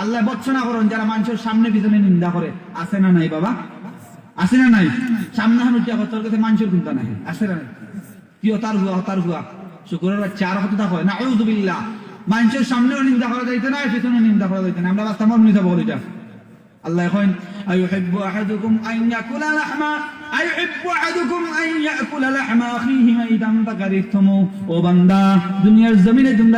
আল্লাহ বর্ষনা করুন, যারা মানুষের সামনে পিছনে নিন্দা করে। আছে না নাই বাবা? আছে না নাই? সামনে হান উঠিয়া কাছে মানুষের চিন্তা নাই। আছে না কি হতার হুয়া হতার হুয়া? শুকুরের বাচ্চা আর হতে হয়। না আউযুবিল্লাহ মানুষের সামনেও নিন্দা করা যাইতে না পিছনে নিন্দা করা যাইতে না। আমরা বাস্তব মনে যাব এটা আল্লাহ এখন আইউহিব্বু আহাদুকুম আন ইয়াকুলা লাহমা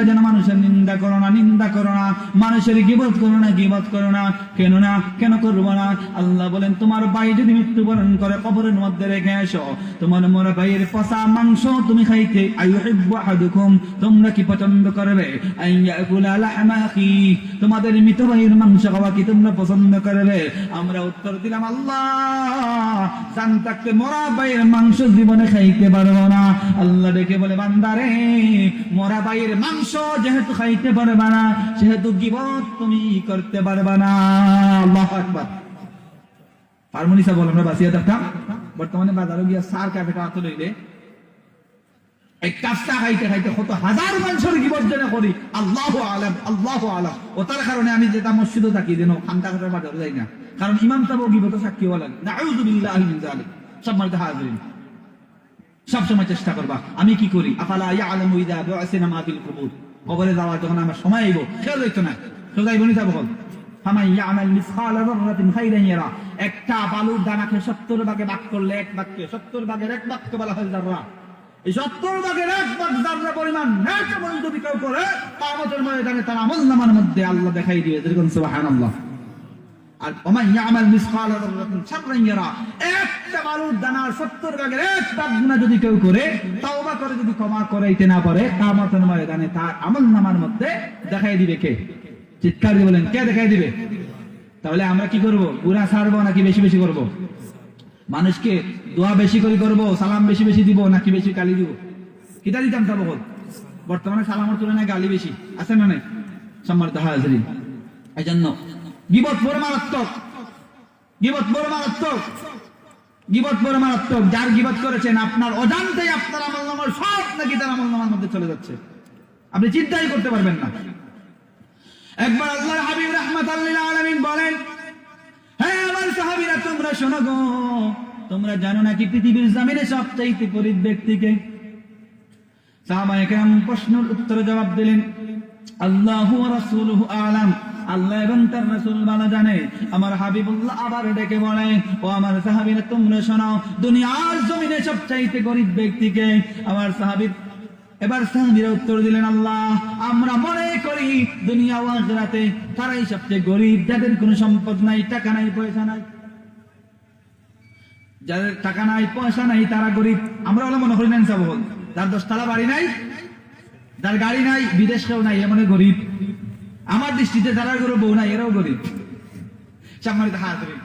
যেন মানুষের নিন্দা না নিন্দা না, মানুষের না না, কেন না কেন না? আল্লাহ বলেন, তোমার ভাই যদি মৃত্যুবরণ করে, কবরের মধ্যে রেখে আসো তোমার মোর ভাইয়ের পচা মাংস তুমি খাইতে তোমরা কি পছন্দ করবে? তোমাদের মৃত ভাইয়ের মাংস খাওয়া কি তোমরা পছন্দ করবে? আমরা উত্তর দিলাম, আল্লাহ থাকতে মরা ভাইয়ের মাংস জীবনে খাইতে পারব না। আল্লাহ ডেকে বলে বান্দারে মরা ভাইয়ের মাংস যেহেতু খাইতে পারবা না, সেহেতু গিবত তুমি করতে পারবা না। আল্লাহ বল, আমরা বাসিয়া থাকতাম। বর্তমানে গিয়া সার লইলে এই কাফসা খাইতে খাইতে কত হাজার মানুষের বিবর্জনা করি। আল্লাহ আলম আল্লাহ আলম। ও তার কারণে আমি যেটা মসজিদও থাকি, যেন খান্তা খাতার বাজারে যাই না। কারণ ইমাম সাহেব গিবত সাক্ষী নাউযুবিল্লাহি মিন যালিক। সব মারতে হাজিরিন সব সময় চেষ্টা করবা, আমি কি করি? আফালা ইযা বুআসিনা মা ফিল কুবুর। কবরে যাওয়ার যখন আমার সময় খেয়াল না। যাব বল মিসকালা একটা বালুর দানাকে 70 ভাগে করলে এক ভাগকে 70 ভাগের এক ভাগকে বলা হয় যাররা এই 70 ভাগের এক ভাগ পরিমাণ আমল যদি কেউ করে কিয়ামতের ময়দানে তার আমলনামার মধ্যে আল্লাহ দেখাই দিবে যেরকম আর ওমান ইয়ামাল মিসকাল যাররাতিন শাররান ইয়ারা, একটা বালুর দানার 70 ভাগের এক ভাগ গুনাহ যদি কেউ করে করে যদি পারে তার দেখাই দিবে কে? চিৎকার বলেন, কে দেখাই দিবে? তাহলে আমরা কি করব? গুনাহ ছাড়বো নাকি বেশি বেশি করব? মানুষকে দোয়া বেশি করে করব, সালাম বেশি বেশি দিব নাকি বেশি গালি দিব? কিটা দিতাম তা বহুত বর্তমানে সালামের তুলনায় গালি বেশি, আছে না নাই? সম্মানিত এই জন্য গিবত বড় মারাত্মক। গিবত বড় মারাত্মক। গিবত বড় মারাত্মক। যার গিবত করেছেন আপনার অজান্তেই আপনার আমল নামার সব নাকি তার আমল নামার মধ্যে চলে যাচ্ছে। আপনি চিন্তাই করতে পারবেন না। একবার আল্লাহর হাবিব রহমত আলামিন বলেন হ্যাঁ আমার সাহাবীরা, তোমরা শোনো গো। তোমরা জানো নাকি পৃথিবীর জমিনে সবচাইতে গরিব ব্যক্তিকে? সাহাবা একরাম প্রশ্নের উত্তরে জবাব দিলেন, আল্লাহ রাসূলুহু আলাম। আল্লাহ এবং তার রাসূল ভালো জানে। আমার হাবিবুল্লাহ আবার ডেকে বলে, ও আমার সাহাবীরা, তোমরা শোনো, দুনিয়ার জমিনে সবচাইতে গরিব ব্যক্তিকে আমার সাহাবী এবার সাহাবীরা উত্তর দিলেন, আল্লাহ, আমরা মনে করি দুনিয়া ও আখিরাতে তারাই সবচেয়ে গরিব। যাদের কোনো সম্পদ নাই, টাকা নাই, পয়সা নাই। যাদের টাকা নাই, পয়সা নাই, তারা গরিব। আমরা হলো মনে করি না বল। যার দশতলা বাড়ি নাই, যার গাড়ি নাই বিদেশ কেউ নাই এমন গরিব। আমার দৃষ্টিতে যারা গরিব বউ নাই, এরাও গরিব। সম্মানিত হাত ধরে।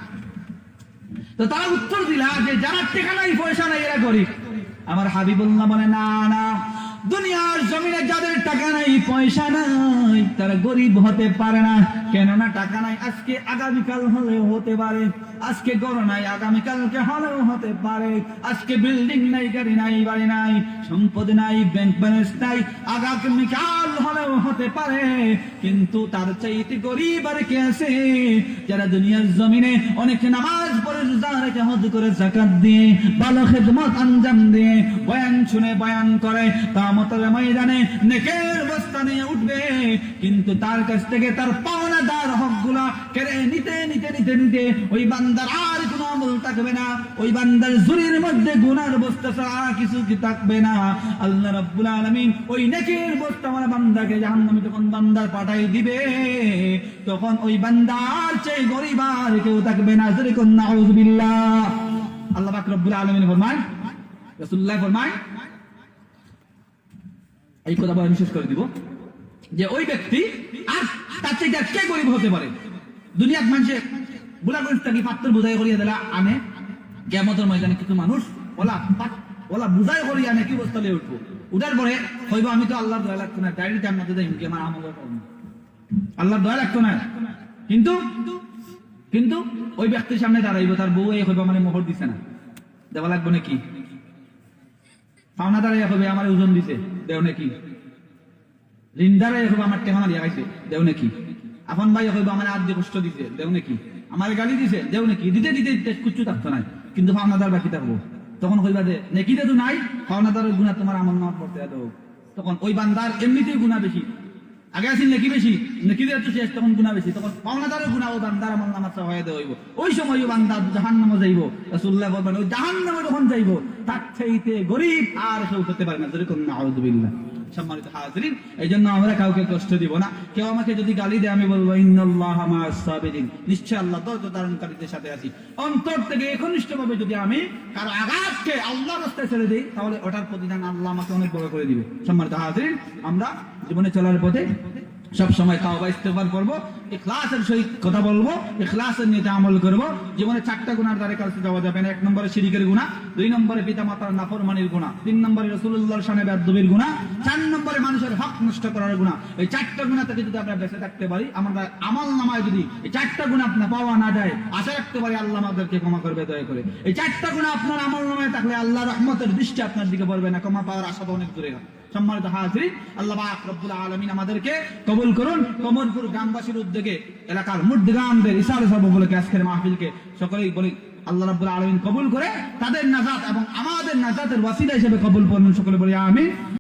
তো তারা উত্তর দিলা যে যারা টেকা নাই, পয়সা নাই, এরা গরিব। আমার হাবিবুল্লাহ বলে, না না। দুনিয়ার জমিনে যাদের টাকা নাই, পয়সা নাই, তারা গরিব হতে পারে না। কেননা টাকা নাই, আজকে আগামীকাল হলেও হতে পারে। আজকে গড় নাই, আগামীকালকে হলেও হতে পারে। আজকে বিল্ডিং নাই, গাড়ি নাই, বাড়ি নাই, সম্পদ নাই ব্যাংক ব্যালেন্স নাই, আগামীকাল হলেও হতে পারে। কিন্তু তার চাইতে গরিব আর কে আছে? যারা দুনিয়ার জমিনে অনেক নামাজ আঞ্জাম বয়ান শুনে বয়ান করে নেকের উঠবে। কিন্তু তার কাছ থেকে তার পাওনাদার হকগুলা কেড়ে নিতে নিতে নিতে নিতে ওই বান্দার আর আমল থাকবে না, ওই বান্দার জুরির মধ্যে গুনার বস্তা ছাড়া কিছু কি থাকবে না। আল্লাহ রাব্বুল আলামিন ওই নেকের বস্তা আমার বান্দাকে জাহান্নামে তখন বান্দার পাঠাই দিবে, তখন ওই বান্দার চেয়ে গরিব আর কেউ থাকবে না। জোরে কোন নাউযুবিল্লাহ আল্লাহ পাক রব্বুল আলামিন ফরমান রাসূলুল্লাহ ফরমান এই কথা বলে শেষ করে দিব, যে ওই ব্যক্তি আর তার আর কে গরিব হতে পারে? দুনিয়ার মানুষে বুড়া গরিব থাকি পাত্র বুঝাই করিয়া দিলা? আনে। কেমতের ময়দানে কিছু মানুষ, ওলা, পাত- ওলা বুঝাই করি আনে, কি বস্তা লিয়ে উঠবো? উঠার পরে হইব, আমি তো আল্লাহর দয়া লাগতো না, ডাইরেক্ট জান্নাতে যাই কি আমার আমল আল্লাহর দয়া লাগতো না? কিন্তু কিন্তু ওই ব্যক্তির সামনে দাঁড়াইব, তার বউ এই হইব মানে মোহর দিছে না। দেওয়া লাগবে নাকি? পাওনা দাঁড়াইয়া হবে আমার ওজন দিছে, দেও নাকি? রিন্দারে হইব আমার টেহা মারিয়া খাইছে, দেও নাকি? আপন ভাই হইব আমার আজ যে কষ্ট দিছে, দেও নাকি? আমার গালি দিছে, দেও নাকি? দিতে দিতে দিতে থাকতো নাই। কিন্তু পাওনাদার বাকি থাকব। তখন কইবা দে নেকিতে তো নাই পাওনাদারের গুণা তোমার আমল নামাজ পড়তে দাও তখন ওই বান্দার এমনিতেই গুণা বেশি। আগে আসিল নেকি বেশি, নেকি দিয়ে তো শেষ, তখন গুণা বেশি। তখন পাওনাদারের গুণা ও বান্দার আমল নামাজ হয়ে হইব ওই সময় ও বান্দা জাহান নামে যাইব। রাসূলুল্লাহ বলবেন, ওই জাহান নামে যখন যাইব, তার চাইতে গরিব আর কেউ হতে পারে না। যেরকম নাউযুবিল্লাহ। সম্মানিত হাজরিন এই জন্য আমরা কাউকে কষ্ট দিব না। কেউ আমাকে যদি গালি দেয়, আমি বলব ইন্দিন নিশ্চয় আল্লাহ ধৈর্য ধারণকারীদের সাথে আছি। অন্তর থেকে একনিষ্ঠ ভাবে যদি আমি কারও আঘাতকে আল্লাহর রাস্তায় ছেড়ে দিই, তাহলে ওটার প্রতিদান আল্লাহ আমাকে অনেক বড় করে দিবে। সম্মানিত হাজরিন, আমরা জীবনে চলার পথে সব সময় তাওবা ইস্তেফার করব। ইখলাসের সহিত কথা বলব, ইখলাসের নিয়ে আমল করব। জীবনে চারটা গুনার দ্বারে কাছে যাওয়া যাবে না। এক নম্বরে শিরিকের গুনাহ, দুই নম্বরে পিতামাতার নাফরমানির গুনাহ, তিন নম্বরে রাসূলুল্লাহর শানে বেয়াদবির গুনাহ, চার নম্বরে মানুষের হক নষ্ট করার গুণা এই চারটা গুণা থেকে যদি আমরা বেঁচে থাকতে পারি, আমরা আমল নামায় যদি এই চারটা গুণা আপনার পাওয়া না যায়, আশা রাখতে পারি আল্লাহ আমাদেরকে ক্ষমা করবে, দয়া করে। এই চারটা গুণা আপনার আমল নামায় থাকলে আল্লাহ রহমতের দৃষ্টি আপনার দিকে পড়বে না, ক্ষমা পাওয়ার আশা অনেক দূরে হয়। সম্মানিত হাজরি, আল্লাহ আকরবুল আলামিন আমাদেরকে কবুল করুন। কমলপুর গ্রামবাসীর উদ্যোগে এলাকার মুদ্রামদের ইশারা সর্বগুলোকে আজকের মাহফিলকে সকলেই বলি, আল্লাহ রব্বুল আলমিন কবুল করে, তাদের নাজাত এবং আমাদের নাজাতের ওয়াসিলা হিসেবে কবুল করুন, সকলে বলি, আমিন।